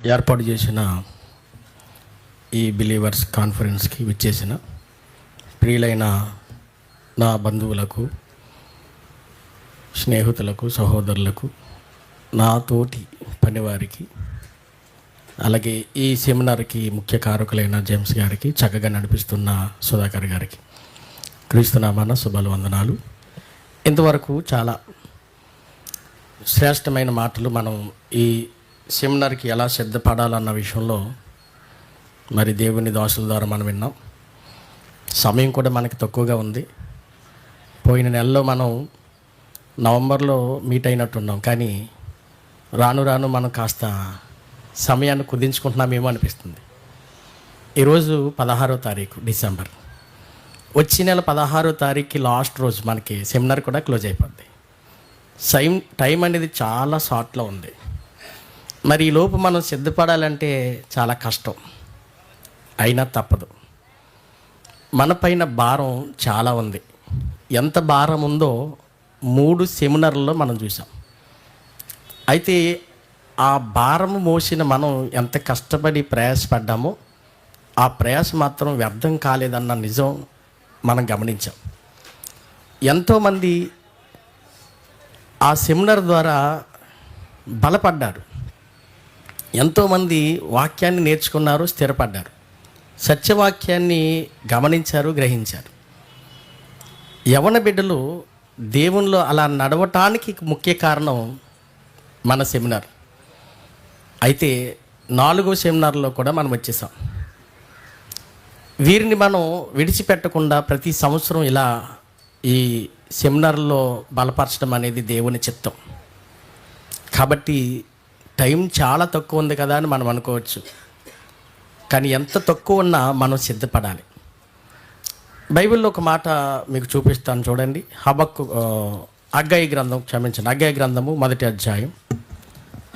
ఏర్పాటు చేసిన ఈ బిలీవర్స్ కాన్ఫరెన్స్కి విచ్చేసిన ప్రియులైన నా బంధువులకు స్నేహితులకు సహోదరులకు నా తోటి పనివారికి అలాగే ఈ సెమినార్కి ముఖ్య కారకులైన జేమ్స్ గారికి చక్కగా నడిపిస్తున్న సుధాకర్ గారికి క్రీస్తునామాన శుభాలు వందనాలు ఇంతవరకు చాలా శ్రేష్టమైన మాటలు మనం ఈ సెమినార్కి ఎలా సిద్ధపడాలన్న విషయంలో మరి దేవుని దోషుల ద్వారా మనం విన్నాం. సమయం కూడా మనకి తక్కువగా ఉంది. పోయిన నెలలో మనం నవంబర్లో మీట్ అయినట్టున్నాం. కానీ రాను రాను మనం కాస్త సమయాన్ని కుదించుకుంటున్నామేమో అనిపిస్తుంది. ఈరోజు పదహారో తారీఖు డిసెంబర్. వచ్చే నెల పదహారో తారీఖుకి లాస్ట్ రోజు మనకి సెమినార్ కూడా క్లోజ్ అయిపోద్ది. సైమ్ టైం అనేది చాలా షార్ట్లో ఉంది. మరి ఈ లోపు మనం సిద్ధపడాలంటే చాలా కష్టం. అయినా తప్పదు. మన పైన భారం చాలా ఉంది. ఎంత భారం ఉందో మూడు సెమినార్లలో మనం చూసాం. అయితే ఆ భారం మోసిన మనం ఎంత కష్టపడి ప్రయాసపడ్డామో ఆ ప్రయాస మాత్రం వ్యర్థం కాలేదన్న నిజం మనం గమనించాం. ఎంతోమంది ఆ సెమినార్ ద్వారా బలపడ్డారు. ఎంతోమంది వాక్యాన్ని నేర్చుకున్నారు స్థిరపడ్డారు. సత్యవాక్యాన్ని గమనించారు గ్రహించారు. యవన బిడ్డలు దేవునిలో అలా నడవటానికి ముఖ్య కారణం మన సెమినార్. అయితే నాలుగో సెమినార్లో కూడా మనం వచ్చేసాం. వీరిని మనం విడిచిపెట్టకుండా ప్రతి సంవత్సరం ఇలా ఈ సెమినార్లో బలపరచడం అనేది దేవుని చిత్తం. కాబట్టి టైం చాలా తక్కువ ఉంది కదా అని మనం అనుకోవచ్చు. కానీ ఎంత తక్కువ ఉన్నా మనం సిద్ధపడాలి. బైబిల్లో ఒక మాట మీకు చూపిస్తాను చూడండి. హబక్కు ఆ, గ్రంథం క్షమించండి. హగ్గయి గ్రంథము మొదటి అధ్యాయం.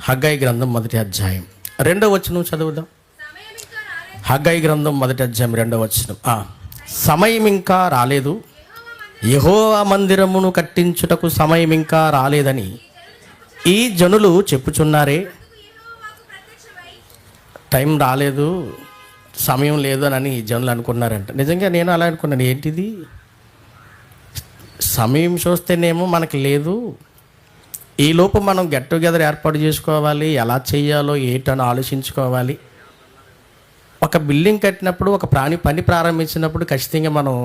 హగ్గాయి గ్రంథం మొదటి అధ్యాయం. రెండో వచనం చదువుదాం. హగ్గయి గ్రంథం మొదటి అధ్యాయం రెండో వచనం. సమయం ఇంకా రాలేదు. యహో మందిరమును కట్టించుటకు సమయం ఇంకా రాలేదని ఈ జనులు చెప్పుచున్నారే. టైం రాలేదు సమయం లేదు అని జనులు అనుకున్నారంట. నిజంగా నేను అలా అనుకున్నాను ఏంటిది? సమయం చూస్తేనేమో మనకి లేదు. ఈ లోపు మనం గెట్ టుగెదర్ ఏర్పాటు చేసుకోవాలి ఎలా చేయాలో ఏటని ఆలోచించుకోవాలి. ఒక బిల్డింగ్ కట్టినప్పుడు ఒక ప్రాణి పని ప్రారంభించినప్పుడు ఖచ్చితంగా మనం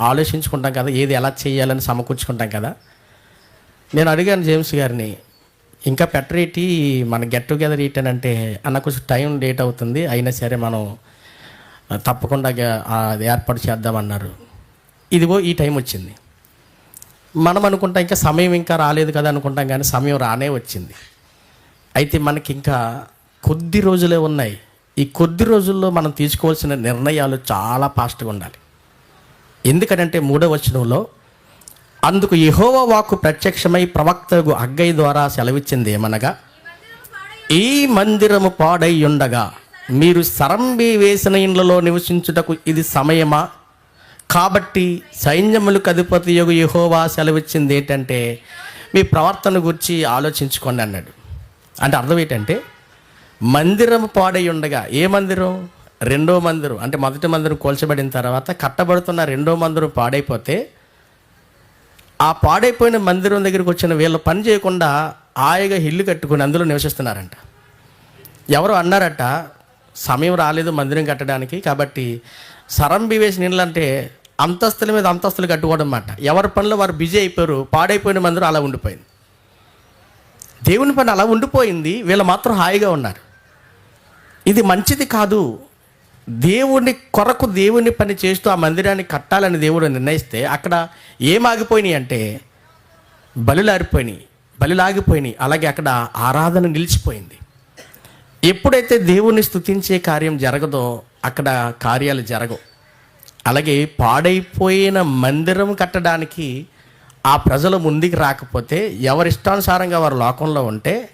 ఆలోచించుకుంటాం కదా ఏది ఎలా చేయాలని సమకూర్చుకుంటాం కదా. నేను అడిగాను జేమ్స్ గారిని ఇంకా పెట్టరేటి మన గెట్ టుగెదర్ అంటే అన్న కొంచెం టైం లేట్ అవుతుంది అయినా సరే మనం తప్పకుండా అది ఏర్పాటు చేద్దామన్నారు. ఇదిగో ఈ టైం వచ్చింది. మనం అనుకుంటాం ఇంకా సమయం ఇంకా రాలేదు కదా అనుకుంటాం కానీ సమయం రానే వచ్చింది. అయితే మనకి ఇంకా కొద్ది రోజులే ఉన్నాయి. ఈ కొద్ది రోజుల్లో మనం తీసుకోవాల్సిన నిర్ణయాలు చాలా ఫాస్ట్గా ఉండాలి. ఎందుకంటే మూడవ వచనంలో అందుకు యహోవ వాకు ప్రత్యక్షమై ప్రవక్తకు అగ్గై ద్వారా సెలవిచ్చింది ఏమనగా ఈ మందిరము పాడై ఉండగా మీరు సరంబి వేసిన ఇండ్లలో నివసించుటకు ఇది సమయమా? కాబట్టి సైన్యములకు అధిపతి యొక్క యహోవా సెలవిచ్చింది ఏంటంటే మీ ప్రవర్తన గురించి ఆలోచించుకోండి అన్నాడు. అంటే అర్థం ఏంటంటే మందిరం పాడై ఉండగా ఏ మందిరం? రెండో మందిరం. అంటే మొదటి మందిరం కోల్చబడిన తర్వాత కట్టబడుతున్న రెండో మందిరం పాడైపోతే ఆ పాడైపోయిన మందిరం దగ్గరికి వచ్చిన వీళ్ళు పని చేయకుండా హాయిగా ఇల్లు కట్టుకుని అందులో నివసిస్తున్నారంట. ఎవరు అన్నారట సమయం రాలేదు మందిరం కట్టడానికి కాబట్టి సరంబి వేసిన ఇళ్ళు అంటే అంతస్తుల మీద అంతస్తులు కట్టుకోవడం అన్నమాట ఎవరి పనిలో వారు బిజీ అయిపోయారు పాడైపోయిన మందిరం అలా ఉండిపోయింది. దేవుని పని అలా ఉండిపోయింది వీళ్ళు మాత్రం హాయిగా ఉన్నారు. ఇది మంచిది కాదు దేవుని కొరకు దేవుని పని చేస్తూ ఆ మందిరాన్ని కట్టాలని దేవుడు నిర్ణయిస్తే అక్కడ ఏం ఆగిపోయినాయి అంటే బలిలారిపోయినాయి బలిలాగిపోయినాయి అలాగే అక్కడ ఆరాధన నిలిచిపోయింది. ఎప్పుడైతే దేవుణ్ణి స్తుతించే కార్యం జరగదో అక్కడ కార్యాలు జరగవు. అలాగే పాడైపోయిన మందిరం కట్టడానికి ఆ ప్రజలు ముందుకు రాకపోతే ఎవరి ఇష్టానుసారంగా వారు లోకంలో ఉంటే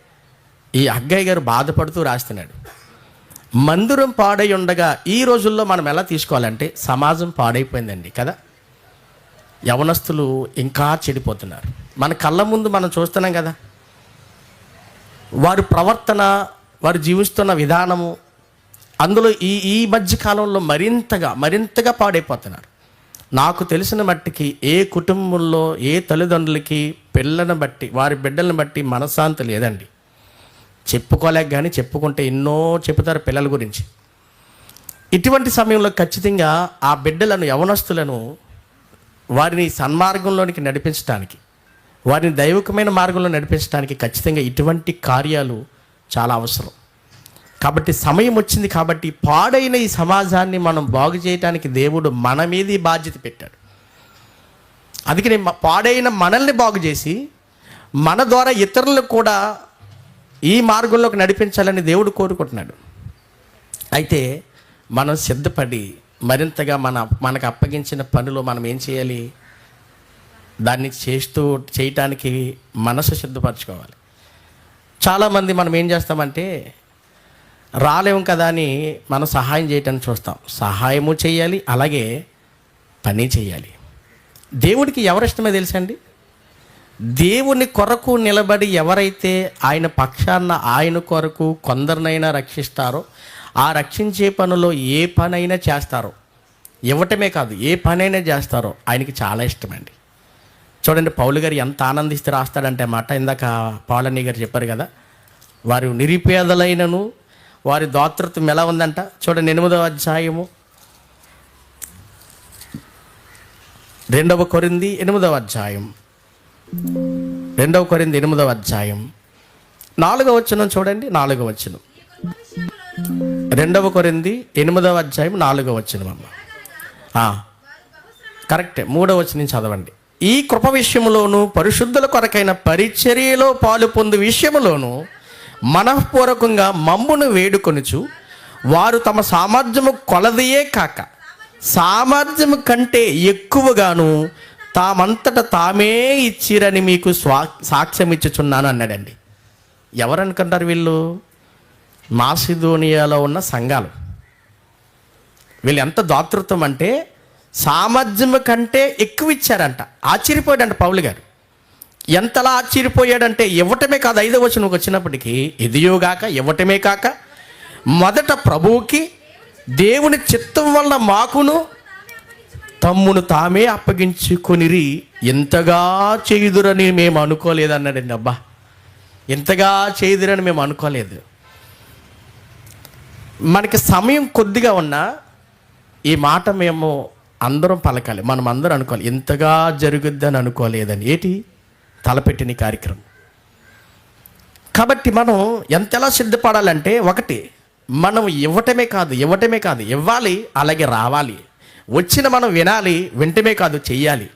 ఈ అగ్గయ్య గారు బాధపడుతూ రాస్తున్నాడు. మందిరం పాడై ఉండగా ఈ రోజుల్లో మనం ఎలా తీసుకోవాలంటే సమాజం పాడైపోయిందండి కదా? యవనస్తులు ఇంకా చెడిపోతున్నారు. మన కళ్ళ ముందు మనం చూస్తున్నాం కదా? వారి ప్రవర్తన వారు జీవిస్తున్న విధానము అందులో ఈ ఈ మధ్య కాలంలో మరింతగా మరింతగా పాడైపోతున్నారు. నాకు తెలిసిన మట్టికి ఏ కుటుంబంలో ఏ తల్లిదండ్రులకి పిల్లలను బట్టి వారి బిడ్డలను బట్టి మనశ్శాంతి లేదండి. చెప్పుకోలేక కానీ చెప్పుకుంటే ఎన్నో చెబుతారు పిల్లల గురించి. ఇటువంటి సమయంలో ఖచ్చితంగా ఆ బిడ్డలను యవనస్తులను వారిని సన్మార్గంలోనికి నడిపించడానికి వారిని దైవికమైన మార్గంలో నడిపించడానికి ఖచ్చితంగా ఇటువంటి కార్యాలు చాలా అవసరం. కాబట్టి సమయం వచ్చింది కాబట్టి పాడైన ఈ సమాజాన్ని మనం బాగు చేయడానికి దేవుడు మన మీద బాధ్యత పెట్టాడు. అందుకని పాడైన మనల్ని బాగు చేసి మన ద్వారా ఇతరులకు కూడా ఈ మార్గంలోకి నడిపించాలని దేవుడు కోరుకుంటున్నాడు. అయితే మనం సిద్ధపడి మరింతగా మన మనకు అప్పగించిన పనులు మనం ఏం చేయాలి? దాన్ని చేస్తూ చేయటానికి మనసు సిద్ధపరచుకోవాలి. చాలామంది మనం ఏం చేస్తామంటే రాలేము కదా అని మనం సహాయం చేయటానికి చూస్తాం. సహాయము చేయాలి అలాగే పని చేయాలి. దేవుడికి ఎవరిష్టమో తెలుసండి దేవుని కొరకు నిలబడి ఎవరైతే ఆయన పక్షాన ఆయన కొరకు కొందరినైనా రక్షిస్తారో ఆ రక్షించే పనిలో ఏ పనైనా చేస్తారో ఇవ్వటమే కాదు ఏ పనైనా చేస్తారో ఆయనకి చాలా ఇష్టమండి. చూడండి పౌలు గారు ఎంత ఆనందిస్తే రాస్తాడంటే మాట. ఇందాక పౌలన్నీ గారు చెప్పారు కదా వారు నిరుపేదలైనను వారి దాతృత్వం ఎలా ఉందంట? చూడండి ఎనిమిదవ అధ్యాయము. రెండవ కొరింది ఎనిమిదవ అధ్యాయం. రెండవ కొరింది ఎనిమిదవ అధ్యాయం. నాలుగవ వచనం చూడండి నాలుగవ వచనం. రెండవ కొరింది ఎనిమిదవ అధ్యాయం నాలుగవ వచనం అమ్మ. కరెక్టే మూడవ వచనం చదవండి. ఈ కృప విషయంలోనూ పరిశుద్ధుల కొరకైన పరిచర్యలో పాలు పొందు విషయంలోనూ మనఃపూర్వకంగా మమ్మును వేడుకొనుచు వారు తమ సామర్థ్యము కొలదియే కాక సామర్థ్యము కంటే ఎక్కువగాను తామంతట తామే ఇచ్చిరని మీకు స్వా సాక్ష్యం ఇచ్చుచున్నాను అన్నాడండి. ఎవరనుకుంటారు వీళ్ళు? మాసిదోనియాలో ఉన్న సంఘాలు. వీళ్ళు ఎంత దాతృత్వం అంటే సామర్థ్యం కంటే ఎక్కువ ఇచ్చారంట. ఆశ్చర్యపోయాడంట పౌలు గారు. ఎంతలా ఆశ్చర్యపోయాడంటే ఇవ్వటమే కాదు ఐదో వచ్చిన వచ్చినప్పటికీ ఎదియోగాక ఇవ్వటమే కాక మొదట ప్రభువుకి దేవుని చిత్తం వల్ల మాకును తమ్మును తామే అప్పగించుకొనిరి ఎంతగా చేయుదురని మేము అనుకోలేదు అన్నాడండి అబ్బా. ఎంతగా చేయుదురని మేము అనుకోలేదు. మనకి సమయం కొద్దిగా ఉన్నా ఈ మాట మేము అందరం పలకాలి. మనం అందరం అనుకోవాలి. ఎంతగా జరుగుద్దని అనుకోలేదని. ఏంటి? తలపెట్టిన కార్యక్రమం. కాబట్టి మనం ఎంతలా సిద్ధపడాలంటే ఒకటి మనం ఇవ్వటమే కాదు ఇవ్వటమే కాదు ఇవ్వాలి అలాగే రావాలి. వచ్చిన మనం వినాలి వెంటనే కాదు చెయ్యాలి.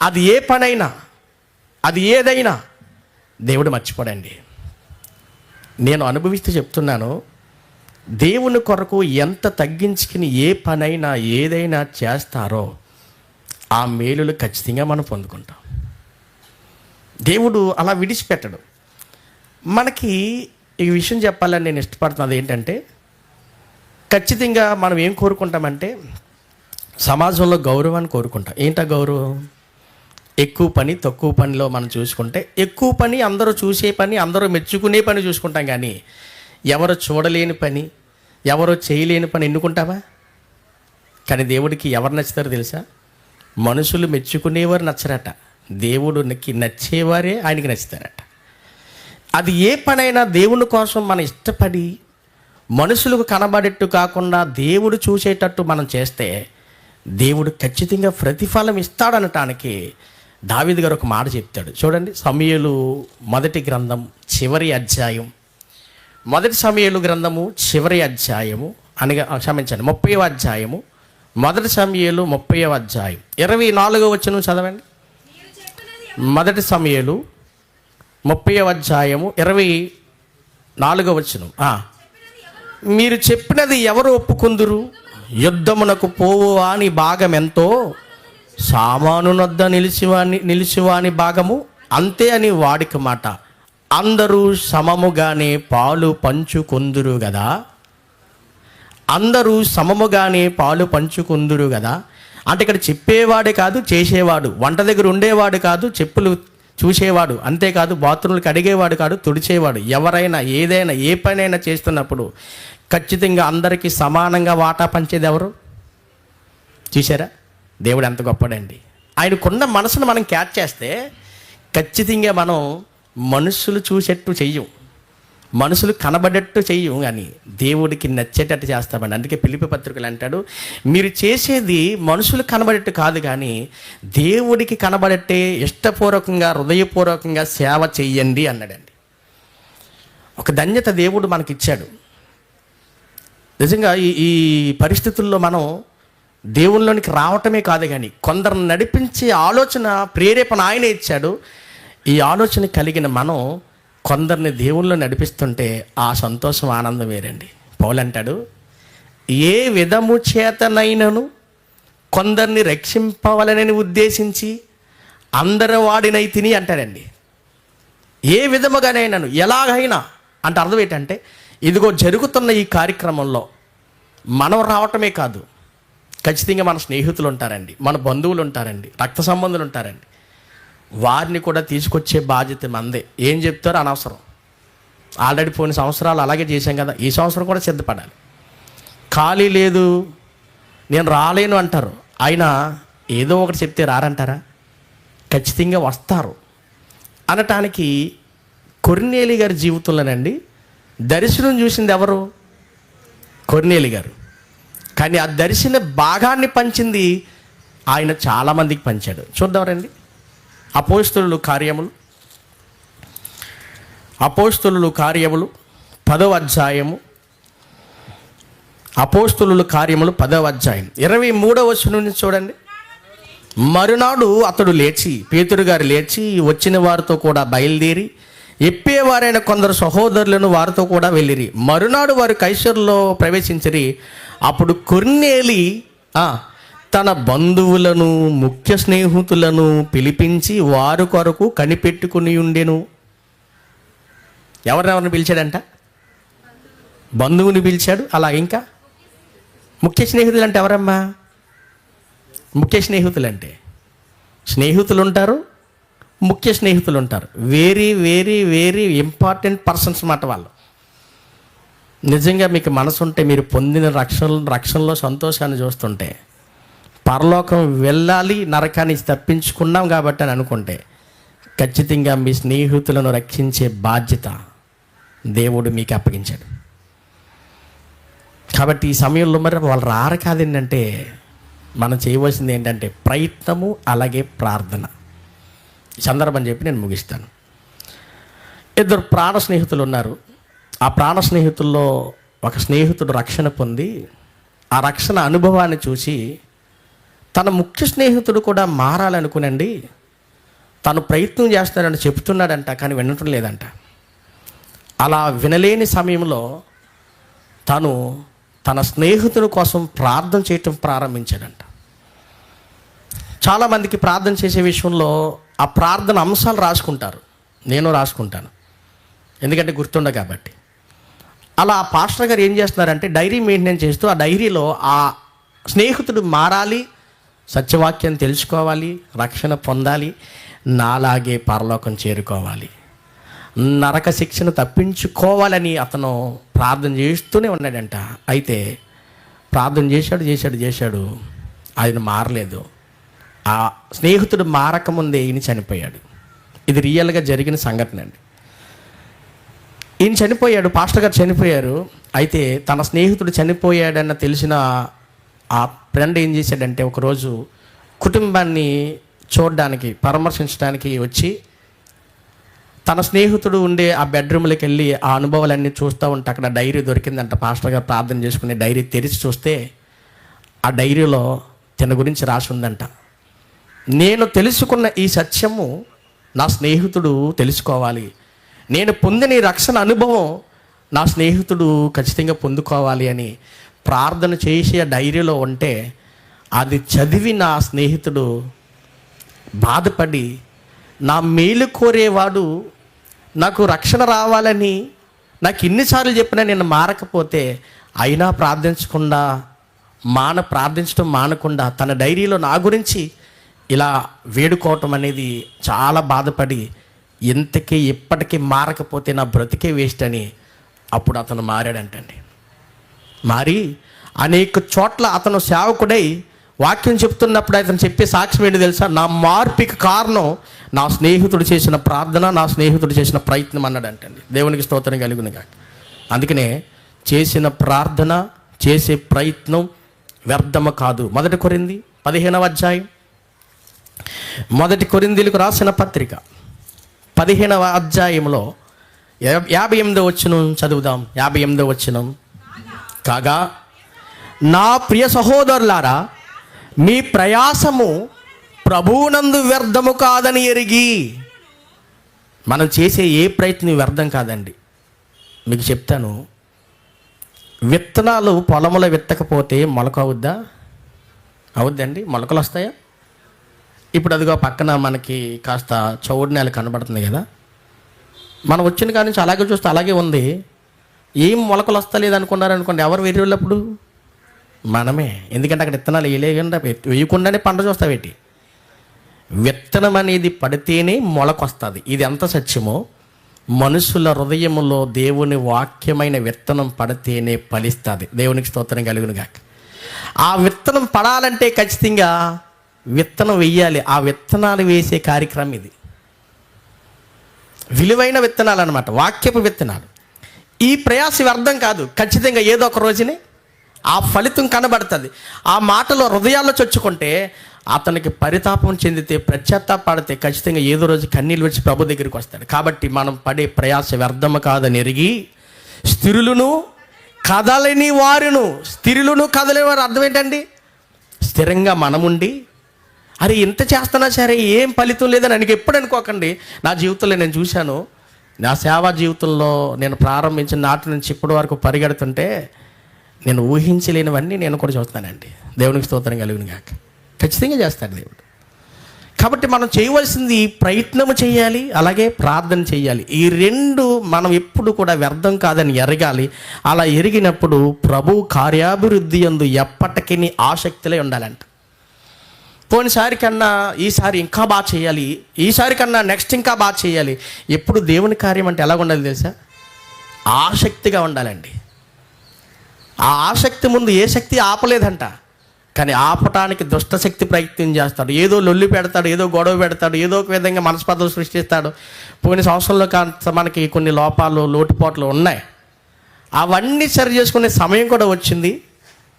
అది ఏ పనైనా అది ఏదైనా దేవుడు మర్చిపోడండి. నేను అనుభవిస్తూ చెప్తున్నాను దేవుని కొరకు ఎంత తగ్గించుకుని ఏ పనైనా ఏదైనా చేస్తారో ఆ మేలులు ఖచ్చితంగా మనం పొందుకుంటాం. దేవుడు అలా విడిచిపెట్టడు. మనకి ఈ విషయం చెప్పాలని నేను ఇష్టపడుతున్నది ఏంటంటే ఖచ్చితంగా మనం ఏం కోరుకుంటామంటే సమాజంలో గౌరవాన్ని కోరుకుంటాం. ఏంటా గౌరవం? ఎక్కువ పని తక్కువ పనిలో మనం చూసుకుంటే ఎక్కువ పని అందరూ చూసే పని అందరూ మెచ్చుకునే పని చూసుకుంటాం కానీ ఎవరు చూడలేని పని ఎవరు చేయలేని పని ఎన్నుకుంటావా? కానీ దేవుడికి ఎవరు నచ్చుతారో తెలుసా? మనుషులు మెచ్చుకునేవారు నచ్చరట. దేవుడికి నచ్చేవారే ఆయనకి నచ్చుతారట. అది ఏ పనైనా దేవుని కోసం మనం ఇష్టపడి మనుషులకు కనబడేట్టు కాకుండా దేవుడు చూసేటట్టు మనం చేస్తే దేవుడు ఖచ్చితంగా ప్రతిఫలం ఇస్తాడనటానికి దావిద్ గారు ఒక మాట చెప్తాడు. చూడండి సమయలు మొదటి గ్రంథం చివరి అధ్యాయం. మొదటి సమయలు గ్రంథము చివరి అధ్యాయము. అనగా క్షమించండి ముప్పై అధ్యాయము. మొదటి సమయలు ముప్పై అధ్యాయం. ఇరవై నాలుగో వచ్చిన చదవండి. మొదటి సమయలు ముప్పై అధ్యాయము ఇరవై నాలుగో వచ్చును మీరు చెప్పినది ఎవరు ఒప్పుకుందురు? యుద్ధమునకు పోవు అని భాగం ఎంతో సామానునొద్ద నిలిచివాని నిలిచివాని భాగము అంతే అని వాడికి మాట. అందరూ సమముగానే పాలు పంచుకుందురు కదా అందరూ సమముగానే పాలు పంచుకుందురు కదా అంటే ఇక్కడ చెప్పేవాడే కాదు చేసేవాడు. వంట దగ్గర ఉండేవాడు కాదు చెప్పులు చూసేవాడు. అంతేకాదు బాత్రూంలు కడిగేవాడు కాదు తుడిచేవాడు. ఎవరైనా ఏదైనా ఏ పనైనా చేస్తున్నప్పుడు ఖచ్చితంగా అందరికీ సమానంగా వాటా పంచేది ఎవరు? చూసారా దేవుడు ఎంత గొప్పడండి. ఆయనకున్న మనసును మనం క్యాచ్ చేస్తే ఖచ్చితంగా మనం మనుషులు చూసేట్టు చెయ్యం. మనుషులు కనబడేట్టు చెయ్యం కానీ దేవుడికి నచ్చేటట్టు చేస్తామండి. అందుకే పిలిపి పత్రికలు అంటాడు మీరు చేసేది మనుషులు కనబడేట్టు కాదు కానీ దేవుడికి కనబడట్టే ఇష్టపూర్వకంగా హృదయపూర్వకంగా సేవ చెయ్యండి అన్నాడండి. ఒక ధన్యత దేవుడు మనకిచ్చాడు. నిజంగా ఈ ఈ పరిస్థితుల్లో మనం దేవుళ్ళలోనికి రావటమే కాదు కానీ కొందరు నడిపించే ఆలోచన ప్రేరేపణ ఆయనే ఇచ్చాడు. ఈ ఆలోచన కలిగిన మనం కొందరిని దేవుళ్ళు నడిపిస్తుంటే ఆ సంతోషం ఆనందం వేరండి. పౌలంటాడు ఏ విధము చేతనైనను కొందరిని రక్షింపవలనని ఉద్దేశించి అందరి వాడినై తిని అంటాడండి. ఏ విధముగానైనాను ఎలాగైనా అంటే అర్థం ఏంటంటే ఇదిగో జరుగుతున్న ఈ కార్యక్రమంలో మనం రావటమే కాదు ఖచ్చితంగా మన స్నేహితులు ఉంటారండి మన బంధువులు ఉంటారండి రక్త సంబంధులు ఉంటారండి. వారిని కూడా తీసుకొచ్చే బాధ్యత మందే. ఏం చెప్తారో? అనవసరం. ఆల్రెడీ పోయిన సంవత్సరాలు అలాగే చేశాం కదా ఈ సంవత్సరం కూడా సిద్ధపడాలి. ఖాళీ లేదు నేను రాలేను అంటారు. అయినా ఏదో ఒకటి చెప్తే రారంటారా? ఖచ్చితంగా వస్తారు. అనటానికి కొరినేలి గారి జీవితంలోనండి దర్శనం చూసింది ఎవరు? కొర్నేలి గారు. కానీ ఆ దర్శన భాగాన్ని పంచింది ఆయన చాలామందికి పంచాడు. చూద్దామరండి అపోస్తులు కార్యములు. అపోస్తులు కార్యములు పదవ అధ్యాయము. అపోస్తులు కార్యములు పదవ అధ్యాయం. ఇరవై మూడవ వచనం నుంచి చూడండి. మరునాడు అతడు లేచి పేతురు గారు లేచి వచ్చిన వారితో కూడా బయలుదేరి ఎప్పేవారైన కొందరు సహోదరులను వారితో కూడా వెళ్ళిరి. మరునాడు వారు కైసర్లో ప్రవేశించిరి. అప్పుడు కొన్నేలి తన బంధువులను ముఖ్య స్నేహితులను పిలిపించి వారు కొరకు కనిపెట్టుకుని ఉండెను. ఎవరెవరిని పిలిచాడంట? బంధువుని పిలిచాడు. అలా ఇంకా? ముఖ్య స్నేహితులు అంటే ఎవరమ్మా? ముఖ్య స్నేహితులు అంటే స్నేహితులు ఉంటారు ముఖ్య స్నేహితులు ఉంటారు very very very important persons మాట వాళ్ళు. నిజంగా మీకు మనసు ఉంటే మీరు పొందిన రక్షణ రక్షణలో సంతోషాన్ని చూస్తుంటే పరలోకం వెళ్ళాలి నరకాన్ని తప్పించుకున్నాం కాబట్టి అని అనుకుంటే ఖచ్చితంగా మీ స్నేహితులను రక్షించే బాధ్యత దేవుడు మీకు అప్పగించాడు. కాబట్టి ఈ సమయంలో మరి వాళ్ళు రారు కాదేంటంటే మనం చేయవలసింది ఏంటంటే ప్రయత్నము అలాగే ప్రార్థన. సందర్భం చెప్పి నేను ముగిస్తాను. ఇద్దరు ప్రాణ స్నేహితులు ఉన్నారు. ఆ ప్రాణ స్నేహితుల్లో ఒక స్నేహితుడు రక్షణ పొంది ఆ రక్షణ అనుభవాన్ని చూసి తన ముఖ్య స్నేహితుడు కూడా మారాలనుకునండి తను ప్రయత్నం చేస్తాడని చెప్తున్నాడంట కానీ వినటం లేదంట. అలా వినలేని సమయంలో తను తన స్నేహితుడి కోసం ప్రార్థన చేయటం ప్రారంభించాడంట. చాలామందికి ప్రార్థన చేసే విషయంలో ఆ ప్రార్థన అంశాలు రాసుకుంటారు. నేను రాసుకుంటాను. ఎందుకంటే గుర్తుండ కాబట్టి. అలా ఆ పాస్టర్ గారు ఏం చేస్తున్నారంటే డైరీ మెయింటైన్ చేస్తూ ఆ డైరీలో ఆ స్నేహితుడు మారాలి సత్యవాక్యం తెలుసుకోవాలి రక్షణ పొందాలి నాలాగే పరలోకం చేరుకోవాలి. నరక శిక్షను తప్పించుకోవాలని అతను ప్రార్థన చేస్తూనే ఉన్నాడంట. అయితే ప్రార్థన చేశాడు చేశాడు చేశాడు. ఆయన మారలేదు. ఆ స్నేహితుడు మారకముందే ఈయన చనిపోయాడు. ఇది రియల్గా జరిగిన సంఘటన అండి. ఈయన చనిపోయాడు పాస్టర్ గారు చనిపోయారు. అయితే తన స్నేహితుడు చనిపోయాడన్న తెలిసిన ఆ ఫ్రెండ్ ఏం చేశాడంటే ఒకరోజు కుటుంబాన్ని చూడడానికి పరామర్శించడానికి వచ్చి తన స్నేహితుడు ఉండే ఆ బెడ్రూమ్లోకి వెళ్ళి ఆ అనుభవాలన్నీ చూస్తూ ఉంటే అక్కడ డైరీ దొరికిందంట. పాస్టర్ గారు ప్రార్థన చేసుకుని డైరీ తెరిచి చూస్తే ఆ డైరీలో తన గురించి రాసి ఉందంట. నేను తెలుసుకున్న ఈ సత్యము నా స్నేహితుడు తెలుసుకోవాలి. నేను పొందిన ఈ రక్షణ అనుభవం నా స్నేహితుడు ఖచ్చితంగా పొందుకోవాలి అని ప్రార్థన చేసి ఆ డైరీలో ఉంటే అది చదివి నా స్నేహితుడు బాధపడి నా మేలు కోరేవాడు నాకు రక్షణ రావాలని నాకు ఇన్నిసార్లు చెప్పినా నేను మారకపోతే అయినా ప్రార్థించకుండా మాన ప్రార్థించడం మానకుండా తన డైరీలో నా గురించి ఇలా వేడుకోవటం అనేది చాలా బాధపడి ఇంతకీ ఇప్పటికీ మారకపోతే నా బ్రతికే వేస్ట్ అని అప్పుడు అతను మారాడంటండి. మారి అనేక చోట్ల అతను సేవకుడై వాక్యం చెప్తున్నప్పుడు అతను చెప్పే సాక్ష్యం ఏంటి తెలుసా? నా మార్పుకి కారణం నా స్నేహితుడు చేసిన ప్రార్థన నా స్నేహితుడు చేసిన ప్రయత్నం అన్నాడంటండి. దేవునికి స్తోత్రం కలిగిన కాక అందుకనే చేసిన ప్రార్థన చేసే ప్రయత్నం వ్యర్థము కాదు. మొదటి కొరింది పదిహేనవ అధ్యాయం. మొదటి కొరిందీలకు రాసిన పత్రిక పదిహేనవ అధ్యాయంలో యాభై ఎనిమిదో వచ్చిన చదువుదాం. యాభై ఎనిమిదో వచ్చిన కాగా నా ప్రియ సహోదరులారా మీ ప్రయాసము ప్రభువునందు వ్యర్థము కాదని ఎరిగి మనం చేసే ఏ ప్రయత్నం వ్యర్థం కాదండి. మీకు చెప్తాను. విత్తనాలు పొలములో విత్తకపోతే మొలక అవుద్దా? అవుద్దండి. మొలకలు వస్తాయా? ఇప్పుడు అదిగో పక్కన మనకి కాస్త చౌడు నేల కనబడుతుంది కదా. మనం వచ్చిన కాడి నుంచి అలాగే చూస్తే అలాగే ఉంది. ఏం మొలకలు వస్తలేదు అనుకున్నారు అనుకోండి ఎవరు వెర్రిళ్ళప్పుడు? మనమే. ఎందుకంటే అక్కడ విత్తనాలు వేయలేకుండా వేయకుండానే పంట చూస్తావేటి విత్తనం అనేది పడితేనే మొలకొస్తుంది ఇది ఎంత సత్యమో? మనుషుల హృదయములో దేవుని వాక్యమైన విత్తనం పడితేనే ఫలిస్తుంది. దేవునికి స్తోత్రం కలుగునుగాక ఆ విత్తనం పడాలంటే ఖచ్చితంగా విత్తనం వెయ్యాలి. ఆ విత్తనాలు వేసే కార్యక్రమం ఇది. విలువైన విత్తనాలు అనమాట వాక్యపు విత్తనాలు. ఈ ప్రయాస వ్యర్థం కాదు. ఖచ్చితంగా ఏదో ఒక రోజుని ఆ ఫలితం కనబడుతుంది. ఆ మాటలో హృదయాల్లో చొచ్చుకుంటే అతనికి పరితాపం చెందితే పడితే ఖచ్చితంగా ఏదో రోజు కన్నీళ్ళు వచ్చి ప్రభు దగ్గరికి వస్తాడు. కాబట్టి మనం పడే ప్రయాస వ్యర్థము కాదని ఎరిగి స్థిరులను కదలని వారును. స్థిరులను కదలేవారు అర్థం ఏంటండి? స్థిరంగా మనముండి అరే ఇంత చేస్తున్నా సరే ఏం ఫలితం లేదని ఆయనకి ఎప్పుడు అనుకోకండి. నా జీవితంలో నేను చూశాను. నా సేవా జీవితంలో నేను ప్రారంభించిన నాటి నుంచి ఇప్పటి వరకు పరిగెడుతుంటే నేను ఊహించలేనివన్నీ నేను కూడా చూస్తానండి దేవునికి స్తోత్రం కలిగిన కాక ఖచ్చితంగా చేస్తాడు దేవుడు. కాబట్టి మనం చేయవలసింది ప్రయత్నం చేయాలి అలాగే ప్రార్థన చేయాలి. ఈ రెండు మనం ఎప్పుడు కూడా వ్యర్థం కాదని ఎరగాలి. అలా ఎరిగినప్పుడు ప్రభు కార్యాభివృద్ధి ఎందు ఎప్పటికీ ఆసక్తిలో ఉండాలంట. పోయినసారి కన్నా ఈసారి ఇంకా బాగా చేయాలి. ఈసారి కన్నా నెక్స్ట్ ఇంకా బాగా చేయాలి. ఎప్పుడు దేవుని కార్యం అంటే ఎలా ఉండాలి తెలుసా? ఆసక్తిగా ఉండాలండి. ఆ ఆసక్తి ముందు ఏ శక్తి ఆపలేదంట. కానీ ఆపటానికి దుష్టశక్తి ప్రయత్నం చేస్తాడు. ఏదో లొల్లి పెడతాడు ఏదో గొడవ పెడతాడు ఏదో ఒక విధంగా మనస్పర్ధలు సృష్టిస్తాడు. పోయిన సంవత్సరంలో కాంత మనకి కొన్ని లోపాలు లోటుపాట్లు ఉన్నాయి. అవన్నీ సరి చేసుకునే సమయం కూడా వచ్చింది.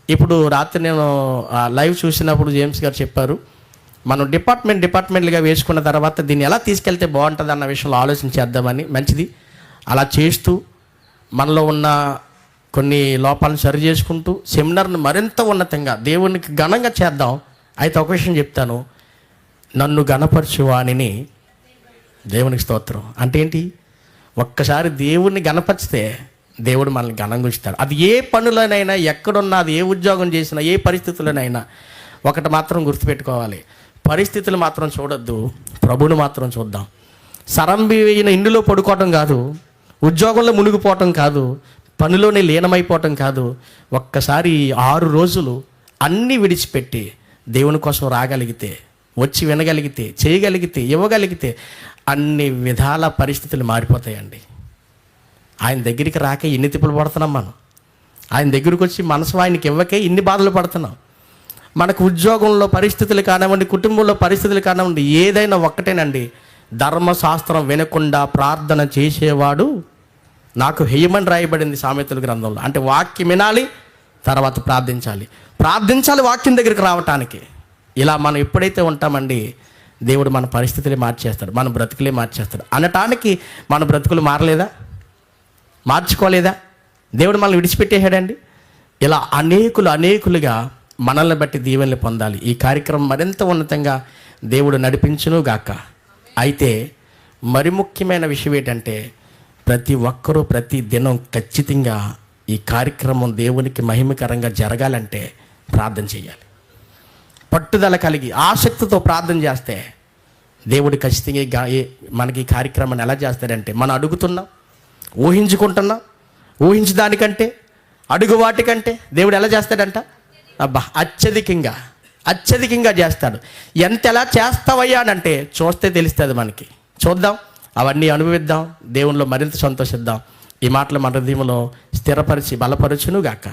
ఇప్పుడు రాత్రి నేను ఆ లైవ్ చూసినప్పుడు జేమ్స్ గారు చెప్పారు మనం డిపార్ట్మెంట్ డిపార్ట్మెంట్లుగా వేసుకున్న తర్వాత దీన్ని ఎలా తీసుకెళ్తే బాగుంటుంది అన్న విషయంలో ఆలోచన చేద్దామని మంచిది. అలా చేస్తూ మనలో ఉన్న కొన్ని లోపాలను సరి చేసుకుంటూ సెమినార్ను మరింత ఉన్నతంగా దేవునికి ఘనంగా చేద్దాం. అయితే ఒక విషయం చెప్తాను. నన్ను గణపరచువాణిని దేవునికి స్తోత్రం. అంటే ఏంటి? ఒక్కసారి దేవుణ్ణి గణపరిచితే దేవుడు మనల్ని ఘనంగా ఉంచుతాడు. అది ఏ పనులనైనా ఎక్కడున్నా అది ఏ ఉద్యోగం చేసినా ఏ పరిస్థితులనైనా ఒకటి మాత్రం గుర్తుపెట్టుకోవాలి. పరిస్థితులు మాత్రం చూడొద్దు ప్రభుని మాత్రం చూద్దాం. సరంబి అయిన ఇంటిలో పడుకోవటం కాదు ఉద్యోగంలో మునిగిపోవటం కాదు పనిలోనే లీనమైపోవటం కాదు. ఒక్కసారి ఆరు రోజులు అన్నీ విడిచిపెట్టి దేవుని కోసం రాగలిగితే వచ్చి వినగలిగితే చేయగలిగితే ఇవ్వగలిగితే అన్ని విధాల పరిస్థితులు మారిపోతాయండి. ఆయన దగ్గరికి రాకే ఇన్ని తిప్పులు పడుతున్నాం మనం? ఆయన దగ్గరికి వచ్చి మనసు ఆయనకి ఇవ్వకే ఇన్ని బాధలు పడుతున్నాం. మనకు ఉద్యోగంలో పరిస్థితులు కానివ్వండి కుటుంబంలో పరిస్థితులు కానివ్వండి ఏదైనా ఒక్కటేనండి. ధర్మశాస్త్రం వినకుండా ప్రార్థన చేసేవాడు నాకు హేయమని రాయబడింది సామెతల గ్రంథంలో. అంటే వాక్యం వినాలి తర్వాత ప్రార్థించాలి. ప్రార్థించాలి వాక్యం దగ్గరికి రావటానికి. ఇలా మనం ఎప్పుడైతే ఉంటామండి దేవుడు మన పరిస్థితులే మార్చేస్తాడు మన బ్రతుకులే మార్చేస్తాడు. అనటానికి మన బ్రతుకులు మారలేదా? మార్చుకోలేదా? దేవుడు మనల్ని విడిచిపెట్టేశాడండి. ఇలా అనేకులు అనేకులుగా మనల్ని బట్టి దీవెనలు పొందాలి. ఈ కార్యక్రమం మరింత ఉన్నతంగా దేవుడు నడిపించును గాక. అయితే మరి ముఖ్యమైన విషయం ఏంటంటే ప్రతి ఒక్కరూ ప్రతి దినం ఖచ్చితంగా ఈ కార్యక్రమం దేవునికి మహిమకరంగా జరగాలంటే ప్రార్థన చేయాలి. పట్టుదల కలిగి ఆసక్తితో ప్రార్థన చేస్తే దేవుడు ఖచ్చితంగా మనకి ఈ కార్యక్రమాన్ని ఎలా చేస్తాడంటే మనం అడుగుతున్నాం ఊహించుకుంటున్నాం? ఊహించే దానికంటే? అడుగు వాటికంటే? దేవుడు ఎలా చేస్తాడంట? అబ్బా అత్యధికంగా అత్యధికంగా చేస్తాడు. ఎంత ఎలా చేస్తావయ్యా అని అంటే చూస్తే తెలుస్తుంది మనకి. చూద్దాం అవన్నీ అనుభవిద్దాం దేవునిలో మరింత సంతోషిద్దాం. ఈ మాటలు మన హృదయంలో స్థిరపరిచి బలపరచునుగాక.